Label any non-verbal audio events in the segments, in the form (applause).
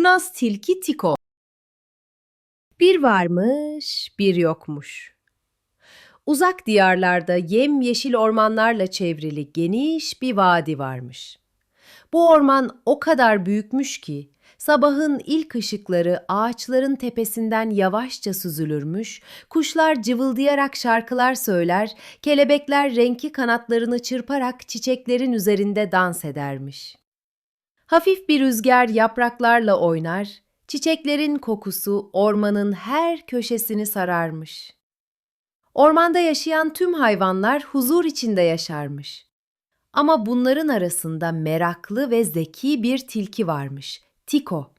Kurnaz tilki Tiko. Bir varmış, bir yokmuş. Uzak diyarlarda yemyeşil ormanlarla çevrili geniş bir vadi varmış. Bu orman o kadar büyükmüş ki sabahın ilk ışıkları ağaçların tepesinden yavaşça süzülürmüş, kuşlar cıvıldayarak şarkılar söyler, kelebekler renkli kanatlarını çırparak çiçeklerin üzerinde dans edermiş. Hafif bir rüzgar yapraklarla oynar, çiçeklerin kokusu ormanın her köşesini sararmış. Ormanda yaşayan tüm hayvanlar huzur içinde yaşarmış. Ama bunların arasında meraklı ve zeki bir tilki varmış, Tiko.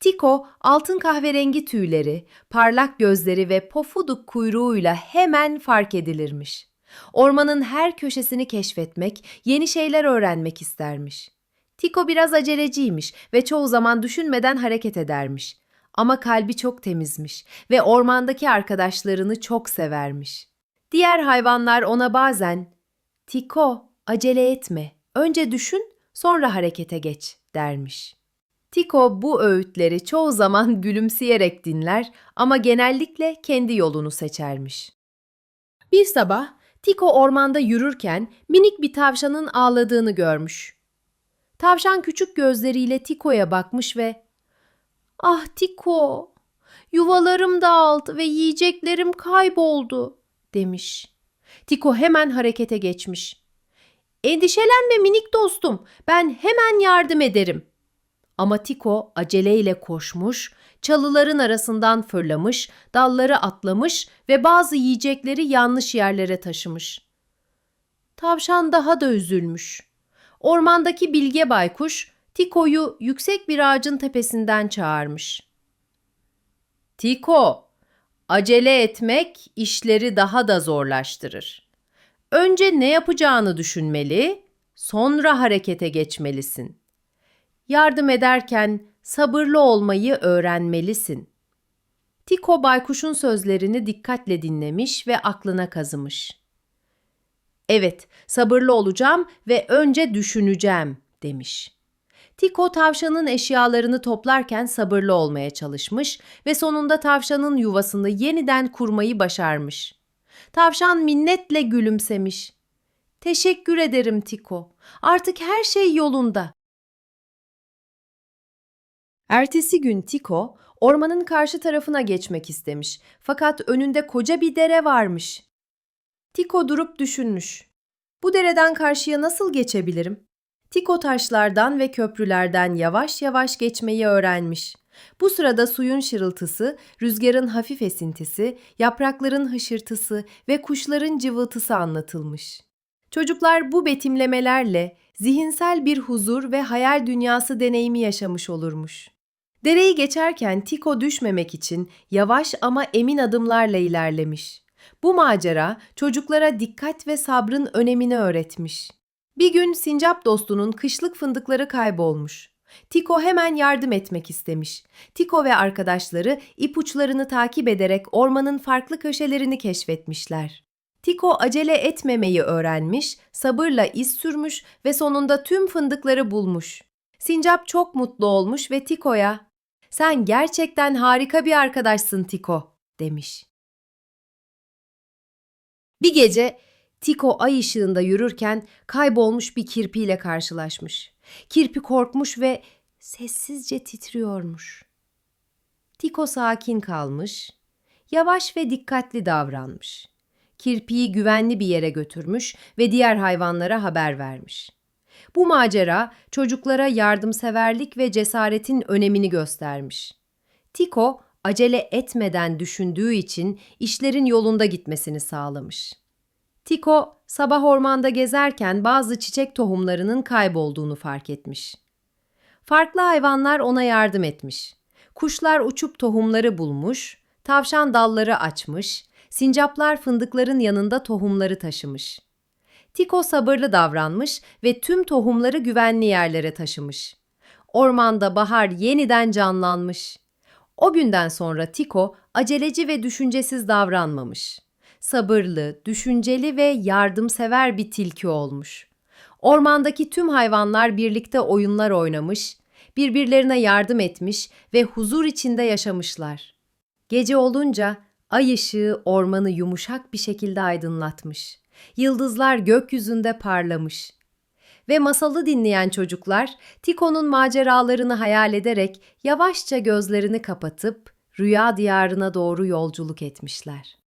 Tiko, altın kahverengi tüyleri, parlak gözleri ve pofuduk kuyruğuyla hemen fark edilirmiş. Ormanın her köşesini keşfetmek, yeni şeyler öğrenmek istermiş. Tiko biraz aceleciymiş ve çoğu zaman düşünmeden hareket edermiş. Ama kalbi çok temizmiş ve ormandaki arkadaşlarını çok severmiş. Diğer hayvanlar ona bazen "Tiko, acele etme. Önce düşün, sonra harekete geç." dermiş. Tiko bu öğütleri çoğu zaman (laughs) gülümseyerek dinler ama genellikle kendi yolunu seçermiş. Bir sabah Tiko ormanda yürürken minik bir tavşanın ağladığını görmüş. Tavşan küçük gözleriyle Tiko'ya bakmış ve "Ah Tiko, yuvalarım dağıldı ve yiyeceklerim kayboldu." demiş. Tiko hemen harekete geçmiş. "Endişelenme minik dostum, ben hemen yardım ederim." Ama Tiko aceleyle koşmuş, çalıların arasından fırlamış, dalları atlamış ve bazı yiyecekleri yanlış yerlere taşımış. Tavşan daha da üzülmüş. Ormandaki bilge baykuş Tiko'yu yüksek bir ağacın tepesinden çağırmış. Tiko, acele etmek işleri daha da zorlaştırır. Önce ne yapacağını düşünmeli, sonra harekete geçmelisin. Yardım ederken sabırlı olmayı öğrenmelisin. Tiko baykuşun sözlerini dikkatle dinlemiş ve aklına kazımış. Evet, sabırlı olacağım ve önce düşüneceğim, demiş. Tiko tavşanın eşyalarını toplarken sabırlı olmaya çalışmış ve sonunda tavşanın yuvasını yeniden kurmayı başarmış. Tavşan minnetle gülümsemiş. Teşekkür ederim Tiko. Artık her şey yolunda. Ertesi gün Tiko ormanın karşı tarafına geçmek istemiş. Fakat önünde koca bir dere varmış. Tiko durup düşünmüş. Bu dereden karşıya nasıl geçebilirim? Tiko taşlardan ve köprülerden yavaş yavaş geçmeyi öğrenmiş. Bu sırada suyun şırıltısı, rüzgarın hafif esintisi, yaprakların hışırtısı ve kuşların cıvıltısı anlatılmış. Çocuklar bu betimlemelerle zihinsel bir huzur ve hayal dünyası deneyimi yaşamış olurmuş. Dereyi geçerken Tiko düşmemek için yavaş ama emin adımlarla ilerlemiş. Bu macera çocuklara dikkat ve sabrın önemini öğretmiş. Bir gün sincap dostunun kışlık fındıkları kaybolmuş. Tiko hemen yardım etmek istemiş. Tiko ve arkadaşları ipuçlarını takip ederek ormanın farklı köşelerini keşfetmişler. Tiko acele etmemeyi öğrenmiş, sabırla iz sürmüş ve sonunda tüm fındıkları bulmuş. Sincap çok mutlu olmuş ve Tiko'ya "Sen gerçekten harika bir arkadaşsın Tiko." demiş. Bir gece Tiko ay ışığında yürürken kaybolmuş bir kirpiyle karşılaşmış. Kirpi korkmuş ve sessizce titriyormuş. Tiko sakin kalmış, yavaş ve dikkatli davranmış. Kirpiyi güvenli bir yere götürmüş ve diğer hayvanlara haber vermiş. Bu macera çocuklara yardımseverlik ve cesaretin önemini göstermiş. Tiko acele etmeden düşündüğü için işlerin yolunda gitmesini sağlamış. Tiko sabah ormanda gezerken bazı çiçek tohumlarının kaybolduğunu fark etmiş. Farklı hayvanlar ona yardım etmiş. Kuşlar uçup tohumları bulmuş, tavşan dalları açmış, sincaplar fındıkların yanında tohumları taşımış. Tiko sabırlı davranmış ve tüm tohumları güvenli yerlere taşımış. Ormanda bahar yeniden canlanmış. O günden sonra Tiko aceleci ve düşüncesiz davranmamış. Sabırlı, düşünceli ve yardımsever bir tilki olmuş. Ormandaki tüm hayvanlar birlikte oyunlar oynamış, birbirlerine yardım etmiş ve huzur içinde yaşamışlar. Gece olunca ay ışığı ormanı yumuşak bir şekilde aydınlatmış. Yıldızlar gökyüzünde parlamış. Ve masalı dinleyen çocuklar Tiko'nun maceralarını hayal ederek yavaşça gözlerini kapatıp rüya diyarına doğru yolculuk etmişler.